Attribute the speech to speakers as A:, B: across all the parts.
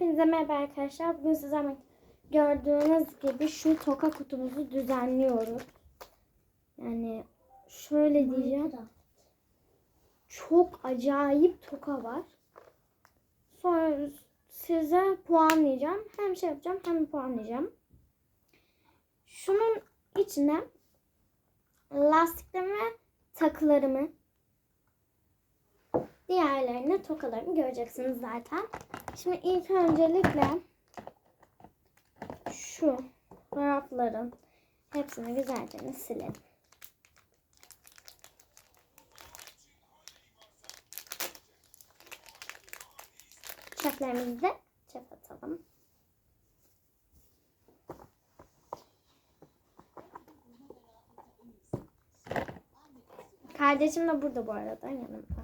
A: Hepinize merhaba arkadaşlar. Bugün sizlerle gördüğünüz gibi şu toka kutumuzu düzenliyoruz. Yani şöyle diyeceğim. Çok acayip toka var. Sonra size puanlayacağım. Hem şey yapacağım hem puanlayacağım. Şunun içine lastiklerimi ve takılarımı diğerlerine tokalarını göreceksiniz zaten. Şimdi ilk öncelikle şu rafların hepsini güzelce silelim. Çöplerimizi de çöp atalım. Kardeşim de burada bu arada yanımda.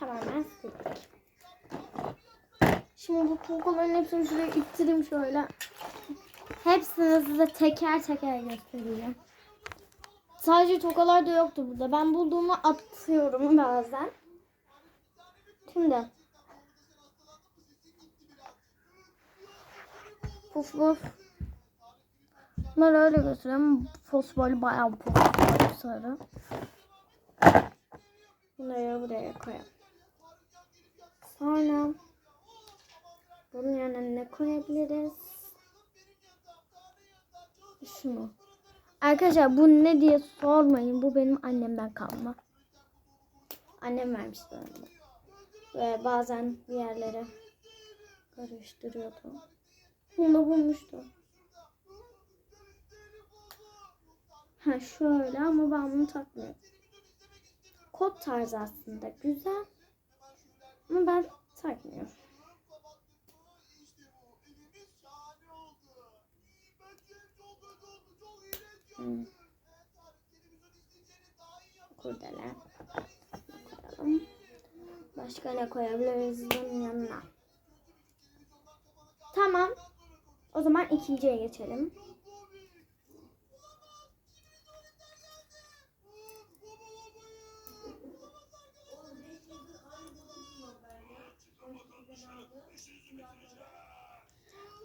A: Tamamen sildik. Şimdi bu pulkoların hepsini şuraya ittireyim şöyle. Hepsini size teker teker göstereceğim. Sadece tokalar da yoktu burada. Ben bulduğumu atıyorum bazen. Şimdi. Puf puf. Bunları öyle göstereyim. Fosforlu bayağı fosforlu sarı. Bunları buraya koyalım. Sonra bunun yanına ne koyabiliriz? Şunu. Arkadaşlar bu ne diye sormayın. Bu benim annemden kalma. Annem vermişti bana. Ve bazen yerlere karıştırıyordu. Bunu bulmuştum. Ha şöyle ama ben bunu takmıyorum. Kot tarzı aslında güzel. Ama ben takmıyorum. Hmm. Kurdele. Koyalım. Başka ne koyabiliriz bunun yanına? Tamam. O zaman ikinciye geçelim.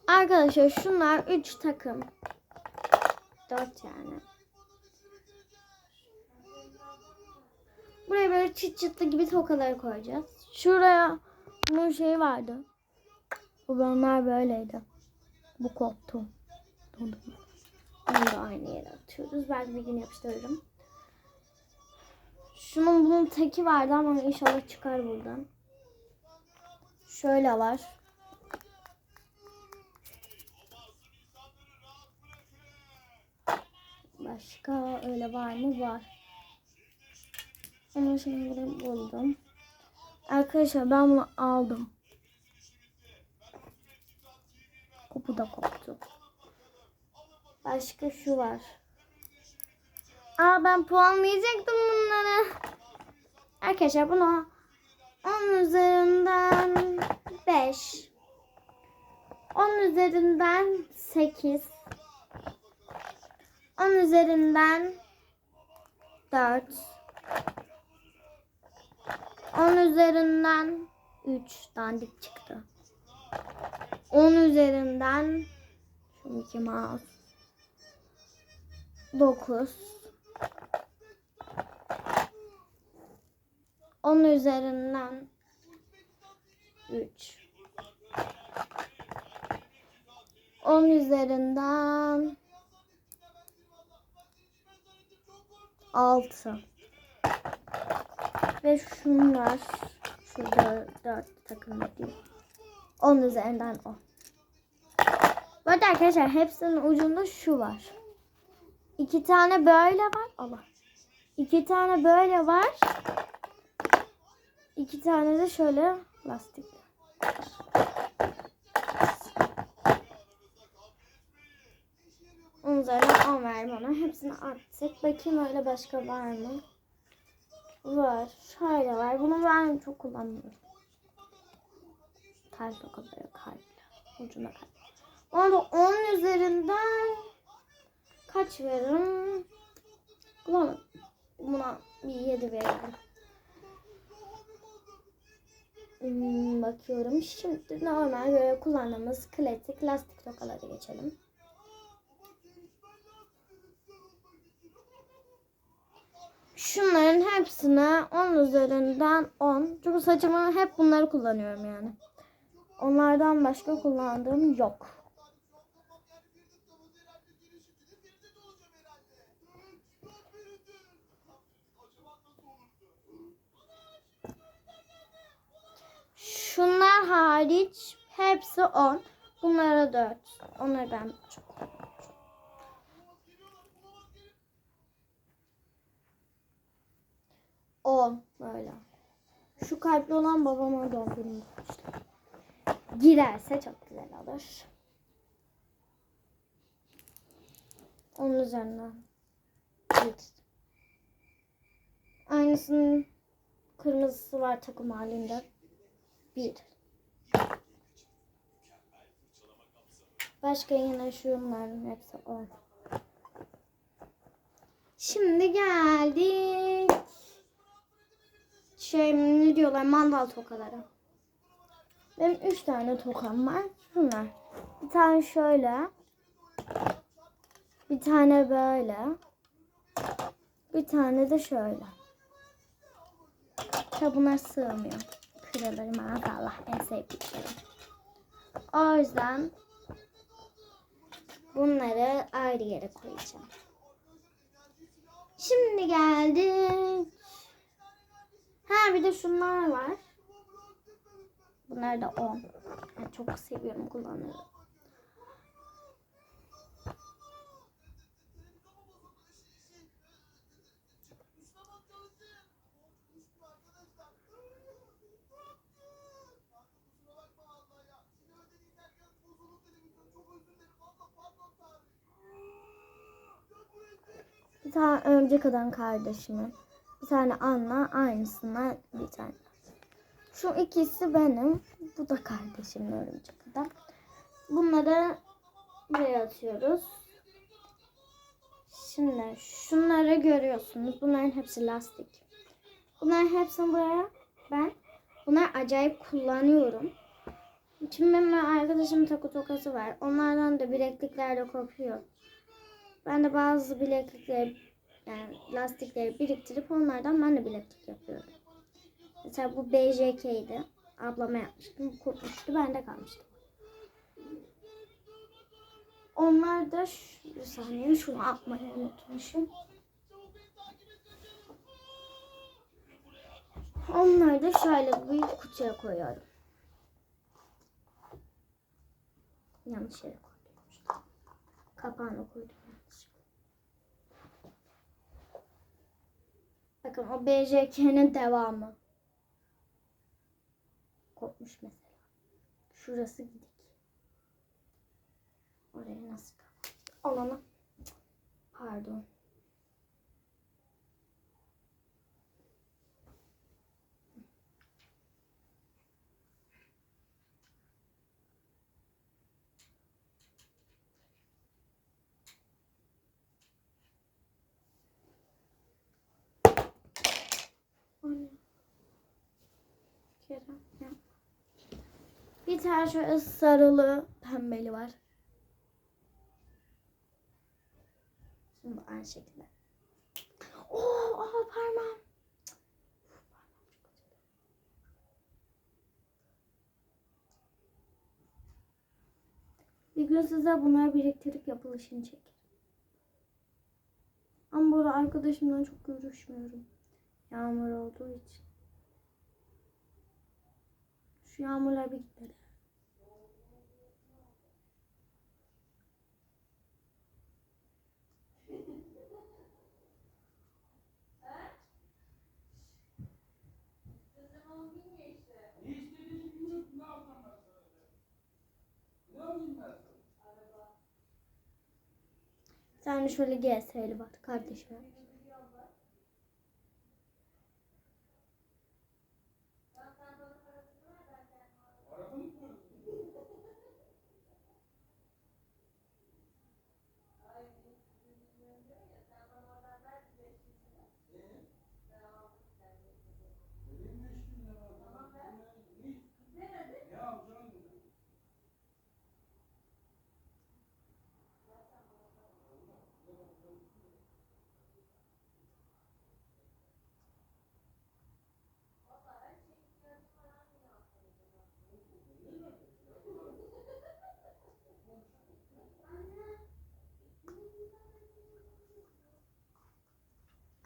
A: Arkadaşlar şunlar 3 takım. 4 yani. Buraya böyle çıt çıtlı gibi tokaları koyacağız. Şuraya bunun şeyi vardı. Bu bunlar böyleydi. Bu koptu. Onu da aynı yere atıyoruz. Belki bir gün yapıştırırım. Şunun bunun teki vardı ama inşallah çıkar buradan. Şöyle var. Başka öyle var mı? Var. Ama şimdi buldum. Arkadaşlar ben bunu aldım. Kopu da koptu. Başka şu var. Aa ben puanlayacaktım bunları. Arkadaşlar bunu 10 üzerinden 5. 10 üzerinden 8. 10 üzerinden 4. 10 üzerinden 3 dandik çıktı. 10 üzerinden Mickey Mouse 9 10 üzerinden 3 10 üzerinden 6 ve şunlar şurada 4 takım değil. 10 üzerinden 10. Bu arada arkadaşlar hepsinin ucunda şu var. İki tane böyle var. Allah. İki tane böyle var. İki tane de şöyle lastik. Üzerinden 10 ver bana. Hepsini attık. Bakayım öyle başka var mı? var. Şöyle var. Bunu ben çok kullanmıyorum. Ters tokaları kalple. Ucuna kalple. Ona da 10 üzerinden kaç veririm? Ulan buna bir 7 veririm. Hmm, bakıyorum. Şimdi normal böyle kullandığımız klasik lastik tokaları geçelim. Şunların hepsine 10 üzerinden 10. Çünkü saçımı hep bunları kullanıyorum yani. Onlardan başka kullandığım yok. Şunlar hariç hepsi 10. Bunlara 4. Onları ben çok kullanıyorum. On böyle. Şu kalpli olan babama günü işte. Girerse çok güzel olur. Onun üzerinden. Evet. Aynısının kırmızısı var takım halinde. Bir. Başka yine şunların hepsi on. Şimdi geldik. Şey ne diyorlar mandal tokalara. Benim üç tane tokam var. Şunlar. Bir tane şöyle. Bir tane böyle. Bir tane de şöyle. Tabi bunlar sığmıyor. Kırılır maazallah en sevdiklerim. O yüzden bunları ayrı yere koyacağım. Şimdi geldik. Ha bir de şunlar var. Bunlar da 10. Ben çok seviyorum kullanıyorum. Bir tane örümcek adam. Tane Anna aynısından bir tane. Şu ikisi benim. Bu da kardeşimin örümcek adam. Bunları buraya atıyoruz. Şimdi şunları görüyorsunuz. Bunların hepsi lastik. Bunların hepsini buraya ben bunlar acayip kullanıyorum. Şimdi benim arkadaşımın takı tokası var. Onlardan da bileklikler de kopuyor. Ben de bazı bileklikleri yani lastikleri biriktirip onlardan ben de bileklik yapıyorum. Mesela bu BJK'ydi. Ablama yapmıştım. Kopmuştu. Bende kalmıştı. Onlar da şu, bir saniye şunu atmayı unutmuşum. Onları da şöyle bir kutuya koyuyorum. Yanlış yere koydum. Kapağını koydum yanlış. Bakın o BJK'nin devamı. Kopmuş mesela. Şurası gidik. Oraya nasıl kapat? Alana. Pardon. Bir tane şöyle sarılı pembeli var. Şimdi aynı şekilde. Oo, aa, parmağım. Bir gün size bunları biriktirip yapılışını çekerim. Ama bu arada arkadaşımla çok görüşmüyorum. Yağmur olduğu için. Şu yağmurlar bir gitmedi. Tane şöyle GS'li var kardeşime.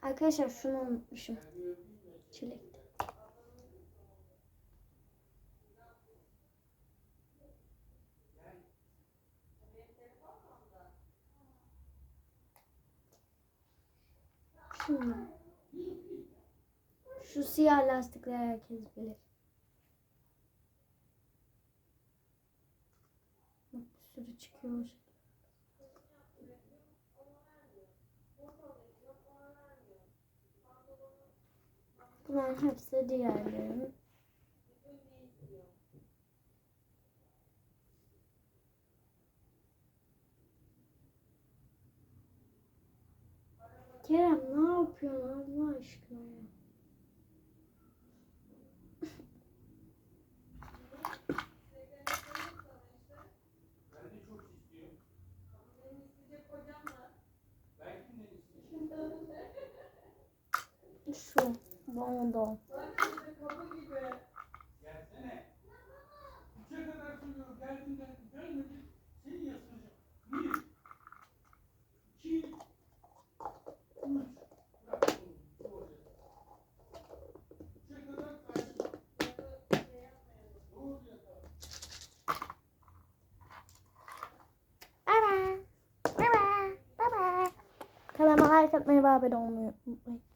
A: Arkadaşlar şunu unutmuşum. Çilek. Şunu. Şu siyah lastikleri herkes bilir. Bir sürü çıkıyor. Bunların hepsi diğerlerin. Kerem ne yapıyorsun Allah aşkına ya? Bye bye. Kanalıma like atmayı ve abone olmayı unutmayın.